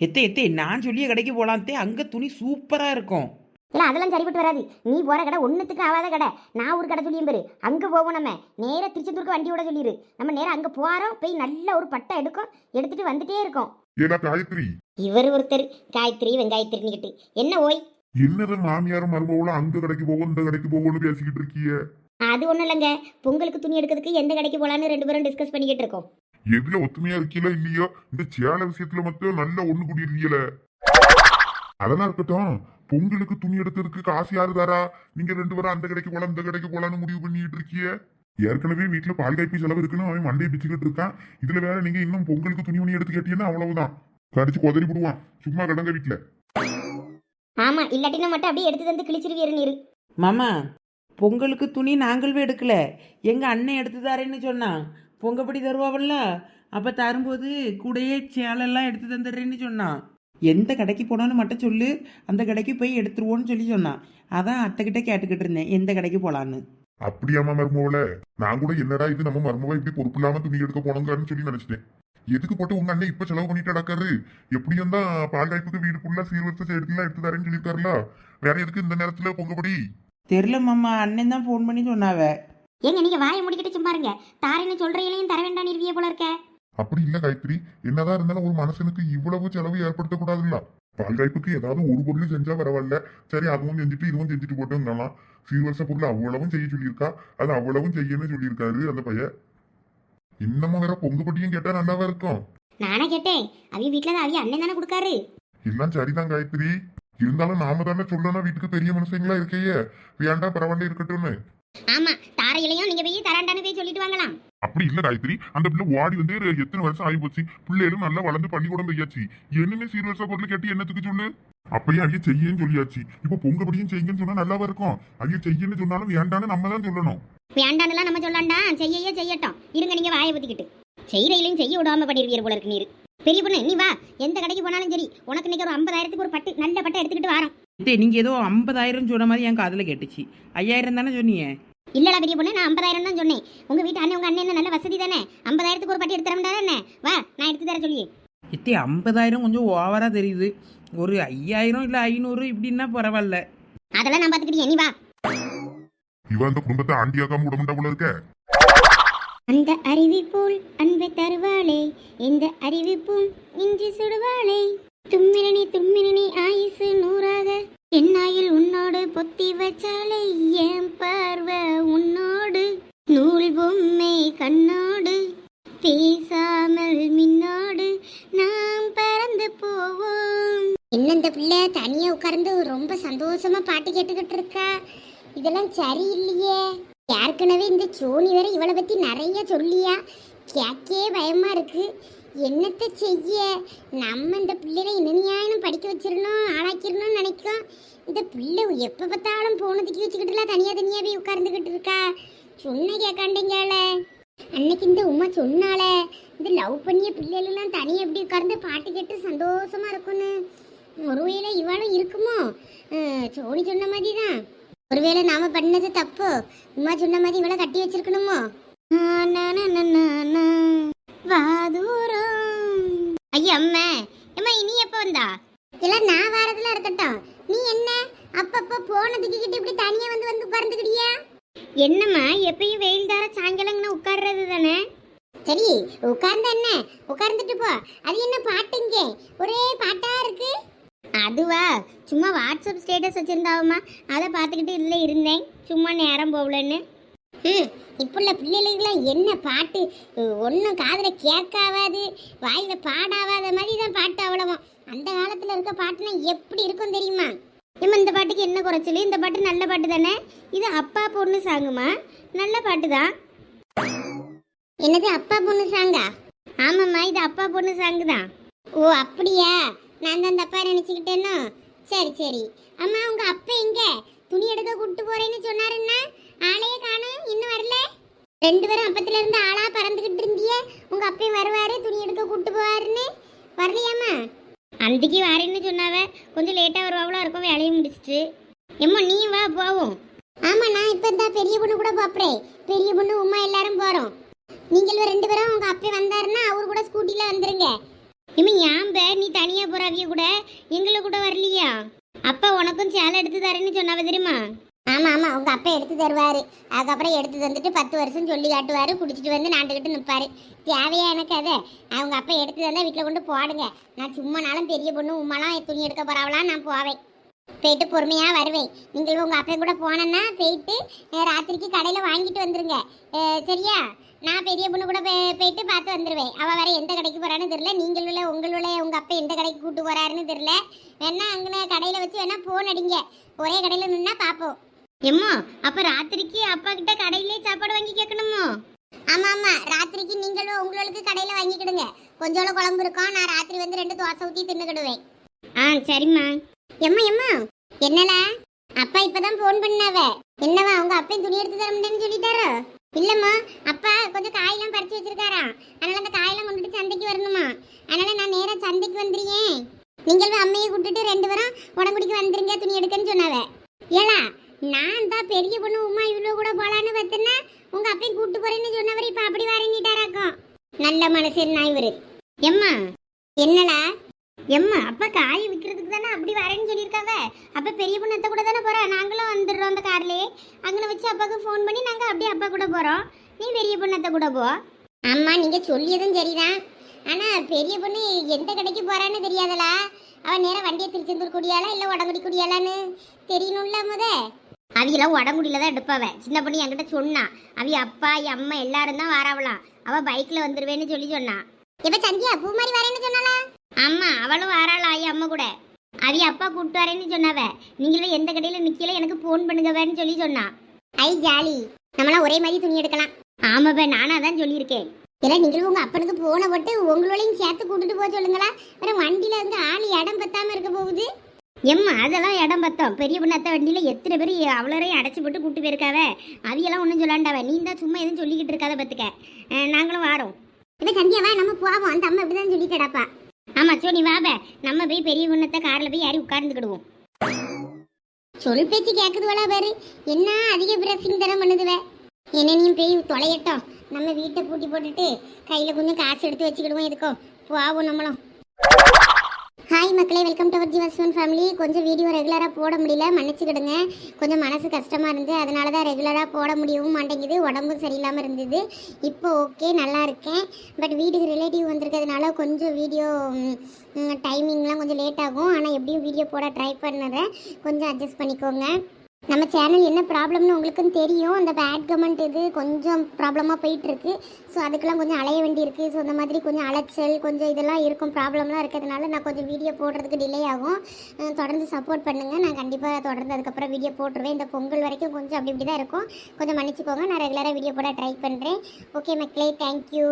எத்தே எத்தே நான் சொல்லிய கடைக்கு போலாந்தே அங்க துணி சூப்பரா இருக்கும். இல்லை அதெல்லாம் சரிப்பட்டு வராது. நீ போற கடை ஒன்றுத்துக்கு ஆகாத கடை. நான் ஒரு கடை சொல்லியும் பேரு. அங்கே போவோம் நம்ம. நேராக திருச்செந்தூருக்கு வண்டி விட சொல்லிடு நம்ம நேராக அங்கே போகிறோம் போய் நல்ல ஒரு பட்டை எடுக்கும் எடுத்துட்டு வந்துட்டே இருக்கோம். ஏடா காயத்ரி? இவர் ஒருத்தர். காயத்ரி வெங்காயத்திரின்னுக்கிட்டு என்ன ஓய்? என்னது மாமியாரும் மருமகளும் அந்த கடைக்கு போவோம் இந்த கடைக்கு போவோம்னு பேசிக்கிட்டு இருக்கிய? அது ஒன்றும் இல்லைங்க. பொங்கலுக்கு துணி எடுக்கிறதுக்கு எந்த கடைக்கு போகலான்னு ரெண்டு பேரும் டிஸ்கஸ் பண்ணிக்கிட்டு இருக்கோம். எதுல ஒத்துமையா இருக்கீங்களோ இல்லையோ? இந்த சேலை விஷயத்துல மட்டும் நல்ல ஒண்ணு கூடி இருக்கீல அதெல்லாம் இருக்கட்டும். பொங்கலுக்கு துணி எடுக்கிறதுக்கு காசு யாரு தாரா? நீங்க ரெண்டு பேரும் அந்த கடைக்கு போலாம் இந்த கடைக்கு போலாம்னு முடிவு பண்ணிட்டு இருக்கிய. ஏற்கனவே வீட்டுல பால் காய்ப்பி செலவு இருக்குன்னு அவன் மண்டையை பிச்சுக்கிட்டு இருக்கான். இதுல வேற நீங்க இன்னும் பொங்கலுக்கு துணி மணி எடுத்து கேட்டீங்கன்னா அவ்வளவுதான். கடிச்சு கொதறி விடுவான் சும்மா கடங்க வீட்டுல ஆமாம் இல்லாட்டினா மட்டும் அப்படியே எடுத்து தந்து கிழிச்சிருவீரு நீரு. மாமா பொங்கலுக்கு துணி நாங்களும் எடுக்கல. எங்க அண்ணன் எடுத்து தரேன்னு சொன்னான். பொங்கப்படி தருவாவல்ல? அப்ப தரும்போது கூடயே சேலெல்லாம் எடுத்து தந்துடுறேன்னு சொன்னான். எந்த கடைக்கு போனாலும் மட்டும் சொல்லு அந்த கடைக்கு போய் எடுத்துருவோன்னு சொல்லி சொன்னான். அதான் அத்தைக்கிட்ட கேட்டுக்கிட்டு இருந்தேன் எந்த கடைக்கு போலான்னு. அப்படியாமா மருமவள நான் கூட என்னடா இது நம்ம மருமவ இப்படி பொறுப்பு இல்லாம துணி எடுக்க போனோங்கன்னு சொல்லி நினைச்சிட்டேன். எதுக்கு போட்டு உங்க அண்ணன் இப்ப செலவு பண்ணிட்டு நடக்காரு எப்படியும் தான் பால் காய்ப்புக்கு வீடு ஃபுல்லா சீர்வரிசை எடுத்துலாம் எடுத்து தரேன்னு சொல்லியிருக்காருல. வேற எதுக்கு இந்த நேரத்துல பொங்கப்படி? தெரில மாமா அண்ணன் தான் ஃபோன் பண்ணி சொன்னாவ. ஏங்க நீங்கள் வாயை முடிக்கிட்டு சும்மா இருங்க. தாரேன்னு சொல்கிறையிலையும் தர வேண்டாம் இருவிய போல இருக்க. அப்படி இல்ல காயத்ரி. என்னதான் இருந்தாலும் ஒரு மனுஷனுக்கு இவ்வளவு செலவு ஏற்படுத்தக்கூடாதுல்ல பால் காய்ப்புக்கு ஏதாவது ஒரு பொருள் செஞ்சா பரவாயில்ல. சரி அதுவும் செஞ்சுட்டு இதுவும் செஞ்சுட்டு போட்டோம்னாலாம் சீர்வரிசை பொருள் அவ்வளவும் செய்ய சொல்லியிருக்கா? அது அவ்வளவும் செய்யணும்னு சொல்லியிருக்காரு அந்த பையன். இன்னமும் வேற பொங்குப்பட்டியும் கேட்டா நல்லாவா இருக்கும்? நானே கேட்டேன். அவிய வீட்டில் தான் அவிய அண்ணன் தானே கொடுக்காரு. எல்லாம் சரிதான் காயத்ரி. இருந்தாலும் நாம தானே சொல்லணும் வீட்டுக்கு பெரிய மனுஷங்களா இருக்கையே. வேண்டாம் பரவாயில்ல இருக்கட்டும்னு. ஆமாம் தாரையிலையும் நீங்கள் போய் தராண்டான்னு போய் சொல்லிட்டு வாங்கலாம். அப்படி இல்ல காயத்ரி. அந்த பிள்ளை ஓடி வந்து ஒரு எத்தனை வருஷம் ஆகி போச்சு பிள்ளைகளும் நல்லா வளர்ந்து பள்ளிக்கூடம் போயாச்சு. என்னமே சீர் வருஷ பொருள் கேட்டு என்னத்துக்கு சொல்லு? அப்பயும் அவைய செய்யன்னு சொல்லியாச்சு. இப்ப பொங்கப்படியும் செய்யுங்கன்னு சொன்னா நல்லாவா இருக்கும்? அவைய செய்யன்னு சொன்னாலும் வேண்டான்னு நம்ம தான் சொல்லணும். வேண்டான்னுலாம் நம்ம சொல்லாண்டா? செய்யவே செய்யட்டும். இருங்க நீங்க வாயை பத்திக்கிட்டு செய்யறையிலையும் செய்ய விடாம பண்ணிருவீர் போல இருக்கு நீர். பெரிய பொண்ணு நீ வா. எந்த கடைக்கு போனாலும் சரி உனக்கு இன்னைக்கு ஒரு ஐம்பதாயிரத்துக்கு ஒரு பட்டு நல்ல பட்டை எடுத்துக்கிட்டு வரோம். இதே நீங்க ஏதோ ஐம்பதாயிரம் சொன்ன மாதிரி என் காதுல கேட்டுச்சு. ஐயாயிரம் தானே சொன்னீங்க? இல்லடா பெரிய பொண்ணு நான் ஐம்பதாயிரம் தான் சொன்னேன். உங்க வீட்டு அண்ணன் உங்க அண்ணன் என்ன நல்ல வசதி தானே? ஐம்பதாயிரத்துக்கு ஒரு பட்டு எடுத்து தர முடியாது என்ன? வா நான் எடுத்து தர சொல்லி. எத்தே ஐம்பதாயிரம் கொஞ்சம் ஓவரா தெரியுது. ஒரு ஐயாயிரம் இல்லை ஐநூறு இப்படின்னா பரவாயில்ல. அதெல்லாம் நான் பாத்துக்கிட்டேன் நீ வா. இவன் அந்த குடும்பத்தை ஆண்டியாக்காம விடமுண்டா போல இருக்க. அந்த அருவி போல் அன்பை தருவாளே இந்த அறிவிப்பும் இன்று சுடுவாளே. தும்மிரணி தும்மிரணி ஆயுசு நூறாக. என்னாயில் உன்னோடு பொத்தி வச்சாலே என் பார்வை உன்னோடு. நூல் பொம்மை கண்ணோடு பேசாமல் மின்னோடு நாம் பறந்து போவோம். என்ன இந்த பிள்ளை தனியா உட்கார்ந்து ரொம்ப சந்தோஷமா பாட்டு கேட்டுக்கிட்டு இருக்கா? இதெல்லாம் சரியில்லையே. ஏற்கனவே இந்த சோனி வேற இவளை பத்தி நிறைய சொல்லியா? கேக்கே பயமா இருக்கு. என்னத்தை செய்ய? நம்ம இந்த பிள்ளைகளை இனிமையாயினும் படிக்க வச்சிடணும் ஆளாக்கிடணும்னு நினைக்கிறோம். இந்த பிள்ளை எப்போ பார்த்தாலும் போனதுக்கு வச்சுக்கிட்டுல தனியாக தனியாக போய் உட்கார்ந்துக்கிட்டு இருக்கா? சொன்ன கேட்காண்டிங்கால அன்னைக்கு இந்த உமா சொன்னால இந்த லவ் பண்ணிய பிள்ளைகளெல்லாம் தனியாக எப்படி உட்கார்ந்து பாட்டு கேட்டு சந்தோஷமா இருக்கும்னு. ஒருவேளை இவளும் இருக்குமோ? சோனி சொன்ன மாதிரி தான் ஒருவேளை நாம பண்ணது தப்பு? உமா சொன்ன மாதிரி இவளை கட்டி வச்சிருக்கணுமோ? வாதூரம் ஐயா அம்மா. அம்மா இனி எப்போ வந்தா? இதெல்லாம் நான் வாரத்துல இருக்கட்டும். நீ என்ன? அப்பப்போ போனதுக்கு கிட்ட இப்படி தனியா வந்து வந்து உட்கார்ந்துக்கிட்டியா? என்னம்மா எப்பயும் வெயில் தார சாயங்காலங்கன்னு உட்கார்றது தானே? சரி உட்கார்ந்த என்ன? உட்கார்ந்துட்டு போ. அது என்ன பாட்டுங்க ஒரே பாட்டா இருக்கு? அதுவா? சும்மா வாட்ஸ்அப் ஸ்டேட்டஸ் வச்சிருந்தாவுமா அதை பார்த்துக்கிட்டு இதில் இருந்தேன். சும்மா நேரம் போகலன்னு. ம் இப்போ உள்ள பிள்ளைகளுக்கெல்லாம் என்ன பாட்டு? ஒன்றும் காதில் கேட்காவாது வாயில் பாடாவாத மாதிரி தான் பாட்டு அவ்வளவும். அந்த காலத்தில் இருக்க பாட்டுனா எப்படி இருக்கும் தெரியுமா? நம்ம இந்த பாட்டுக்கு என்ன குறைச்சல் இந்த பாட்டு நல்ல பாட்டு தானே? இது அப்பா பொண்ணு சாங்குமா? நல்ல பாட்டு தான். என்னது அப்பா பொண்ணு சாங்கா? ஆமாம்மா இது அப்பா பொண்ணு சாங்கு தான். ஓ அப்படியா? நான் தான் தப்பா நினச்சிக்கிட்டேனோ? சரி சரி. அம்மா உங்கள் அப்பா எங்கே? துணி எடுக்க கூட்டு போகிறேன்னு சொன்னாருன்னா? ரெண்டு பேரும் அப்பத்துல இருந்து ஆளா பறந்துகிட்டு இருந்தியே. உங்க அப்பயும் வருவாரு துணி எடுக்க கூட்டு போவாருன்னு. வரலையாம்மா? அந்திக்கு வரேன்னு சொன்னாவ. கொஞ்சம் லேட்டா வருவாவளோ இருக்கும் வேலையை முடிச்சிட்டு எம்மா நீ வா போவோம். ஆமா நான் இப்ப இந்த பெரிய பொண்ணு கூட பாப்புறேன். பெரிய பொண்ணு உமா எல்லாரும் போறோம். நீங்கள் ரெண்டு பேரும் உங்க அப்பா வந்தாருன்னா அவர் கூட ஸ்கூட்டில வந்துருங்க. இம்மி ஏன்ப நீ தனியா போறாவிய கூட. எங்களை கூட வரலையா? அப்பா உனக்கும் சேலை எடுத்து தரேன்னு சொன்னாவ தெரியுமா? ஆமா ஆமா உங்க அப்பா எடுத்து தருவாரு. அதுக்கப்புறம் எடுத்து தந்துட்டு பத்து வருஷம் சொல்லி காட்டுவாரு குடிச்சிட்டு வந்து நாண்டுகிட்டு நிற்பாரு தேவையா எனக்கு அதை? அவங்க அப்பா எடுத்து தந்தா வீட்டில் கொண்டு போடுங்க. நான் சும்மா நாளும் பெரிய பொண்ணு உமாலாம் துணி எடுக்க போறாவலாம் நான் போவேன். போயிட்டு பொறுமையா வருவேன். நீங்கள் உங்க அப்பா கூட போனேன்னா போயிட்டு ராத்திரிக்கு கடையில் வாங்கிட்டு வந்துருங்க. சரியா? நான் பெரிய பொண்ணு கூட போய்- போயிட்டு பார்த்து வந்துடுவேன் அவள் வேற எந்த கடைக்கு போறான்னு தெரியல. நீங்களுள்ள உங்களுள்ள உங்கள் அப்பா எந்த கடைக்கு கூட்டு போறாருன்னு தெரியல. வேணா அங்கே கடையில் வச்சு வேணா போன் அடிங்க. ஒரே கடையில் நின்னா பார்ப்போம். எம்மா அப்ப ராத்திரிக்கு அப்பா கிட்ட கடையிலே சாப்பாடு வாங்கி கேட்கணுமோ? ஆமா ஆமா. ராத்திரிக்கு நீங்களும் உங்களுக்கு கடையில வாங்கிக்கிடுங்க கொஞ்சோட குழம்பு இருக்கும். நான் ராத்திரி வந்து ரெண்டு தோசை ஊத்தி தின்னுக்கிடுவேன் ஆ சரிம்மா. எம்மா எம்மா. என்னடா அப்பா இப்பதான் ஃபோன் பண்ணாவ. என்னவா உங்க அப்பா துணி எடுத்து தர முடியும்னு சொல்லிட்டாரோ? இல்லம்மா அப்பா கொஞ்சம் காயெல்லாம் பறிச்சு வச்சிருக்காராம். அதனால அந்த காயெல்லாம் கொண்டுட்டு சந்தைக்கு வரணுமா அதனால நான் நேரா சந்தைக்கு வந்துடுறேன் நீங்கள் அம்மையை கூட்டிட்டு ரெண்டு பேரும் உடம்புடிக்கு வந்துருங்க துணி எடுக்கன்னு சொன்னாவ ஏலா நான் தான் பெரிய பொண்ணு உமா இவ்வளோ கூட போலான்னு பார்த்தேன்னா உங்க அப்பையும் கூட்டு போறேன்னு சொன்னவர் இப்ப அப்படி வரங்கிட்டாராக்கும் நல்ல மனசில் நான் இவரு எம்மா என்னடா? எம்மா அப்பா காய் விற்கிறதுக்கு தானே அப்படி வரேன்னு சொல்லியிருக்காவ? அப்போ பெரிய பொண்ணு அத்தை கூட தானே போகிறோம் நாங்களும் வந்துடுறோம் அந்த கார்லே அங்கே வச்சு அப்பாவுக்கு ஃபோன் பண்ணி நாங்கள் அப்படியே அப்பா கூட போகிறோம் நீ பெரிய பொண்ணு அத்தை கூட போ. அம்மா நீங்கள் சொல்லியதும் சரிதான். ஆனால் பெரிய பொண்ணு எந்த கடைக்கு போகிறான்னு தெரியாதலா? அவன் நேராக வண்டியை திருச்செந்தூர் குடியாளா இல்லை உடங்குடி குடியாளான்னு தெரியணும்ல முத? அவியெல்லாம் உடங்குடியில தான் எடுப்பாவ. சின்ன பொண்ணு என்கிட்ட சொன்னா அவி அப்பா அம்மா எல்லாரும் தான் வாராவலாம் அவ பைக்ல வந்துருவேன்னு சொல்லி சொன்னா. இப்ப சந்தியா? பூ மாதிரி வரேன்னு சொன்னாளா? ஆமா அவளும் வாராளா ஐயா அம்மா கூட. அவி அப்பா கூப்பிட்டு வரேன்னு சொன்னாவ. நீங்களும் எந்த கடையில நிக்கல எனக்கு ஃபோன் பண்ணுங்கவேன்னு சொல்லி சொன்னா. ஐ ஜாலி. நம்மளாம் ஒரே மாதிரி துணி எடுக்கலாம். ஆமாப்பா நானும் அதான் சொல்லியிருக்கேன். இல்லை நீங்களும் உங்க அப்பனுக்கு போன போட்டு உங்களையும் சேர்த்து கூட்டிட்டு போக சொல்லுங்களா. வேற வண்டியில வந்து ஆள் இடம் பத்தாம இருக்க போகுது. எம்மா அதெல்லாம் இடம் பத்தோம். பெரிய பொண்ணாத்த வண்டியில எத்தனை பேர் அவ்வளோரையும் அடைச்சி போட்டு கூட்டு போயிருக்காவ? அவியெல்லாம் ஒன்றும் சொல்லாண்டாவ? நீ தான் சும்மா எதுவும் சொல்லிக்கிட்டு இருக்காத பத்துக்க. அஹ் நாங்களும் வாரோம். இப்போ சந்தியாவா நம்ம போவோம். அந்த அம்மா இப்படிதான் சொல்லிட்டடாப்பா. ஆமா சோனி வாப நம்ம போய் பெரிய பொண்ணத்தை கார்ல போய் யாரி உட்கார்ந்துக்கிடுவோம். சொல் பேச்சு கேக்குதுவளா பாரு. என்ன அதிக பிரசிங் தரம் பண்ணுதுவ? என்னனையும் போய் தொலையட்டும். நம்ம வீட்டை பூட்டி போட்டுட்டு கையில கொஞ்சம் காசு எடுத்து வச்சுக்கிடுவோம் எதுக்கும் போவோம் நம்மளும். ஹாய் மக்களே. Welcome to our Jeevaswan family கொஞ்சம் வீடியோ ரெகுலராக போட முடியல. மன்னிச்சுக்கிடுங்க. கொஞ்சம் மனசு கஷ்டமாக இருந்து அதனால தான் ரெகுலராக போட முடியவும் மாட்டேங்குது. உடம்பும் சரியில்லாமல் இருந்தது. இப்போ ஓகே நல்லா இருக்கேன். பட் வீட்டுக்கு ரிலேட்டிவ் வந்திருக்கிறதுனால கொஞ்சம் வீடியோ டைமிங்லாம் கொஞ்சம் லேட் ஆகும். ஆனால் எப்படியும் வீடியோ போட ட்ரை பண்ணுறேன். கொஞ்சம் அட்ஜஸ்ட் பண்ணிக்கோங்க. நம்ம சேனல் என்ன ப்ராப்ளம்னு உங்களுக்கும் தெரியும். அந்த பேட் கமெண்ட் இது கொஞ்சம் ப்ராப்ளமாக போயிட்டுருக்கு. ஸோ அதுக்கெல்லாம் கொஞ்சம் அலைய வேண்டியிருக்கு. ஸோ அந்த மாதிரி கொஞ்சம் அலைச்சல் கொஞ்சம் இதெல்லாம் இருக்கும் ப்ராப்ளம்லாம் இருக்கிறதுனால நான் கொஞ்சம் வீடியோ போடுறதுக்கு டிலே ஆகும். தொடர்ந்து சப்போர்ட் பண்ணுங்கள் நான் கண்டிப்பாக தொடர்ந்து அதுக்கப்புறம் வீடியோ போட்டுருவேன். இந்த பொங்கல் வரைக்கும் கொஞ்சம் அப்படி இப்படி தான் இருக்கும். கொஞ்சம் மன்னிச்சுக்கோங்க. நான் ரெகுலராக வீடியோ போட ட்ரை பண்ணுறேன் ஓகே மக்களே தேங்க்யூ